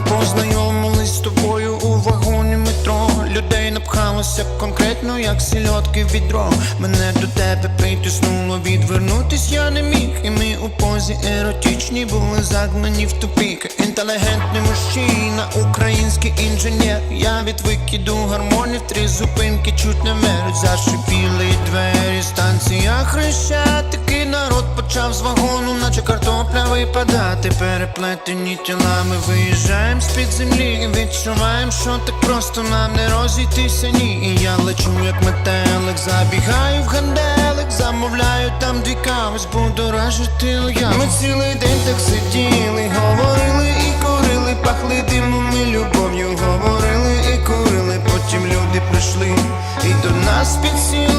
познайомились з тобою у вагоні метро Людей напхалося конкретно, як сільотки в відро. Мене до тебе притиснуло, відвернутись я не міг. І ми у позі еротичні були загнані в тупік Інтелігентний мужчина, український інженер. Я від викиду гармонів, три зупинки чуть не мерз Зашипіли двері, станція хрещатики, народ почав з вагону випадати. Переплетені тілами виїжджаємо з-під землі. Відчуваємо, що так просто нам не розійтися ні. І я лечу, як метелик, забігаю в ганделик, замовляю там дві кави, збудоражити я. Ми цілий день так сиділи, говорили і курили, пахли димом і любов'ю, говорили і курили. Потім люди прийшли і до нас підсіли.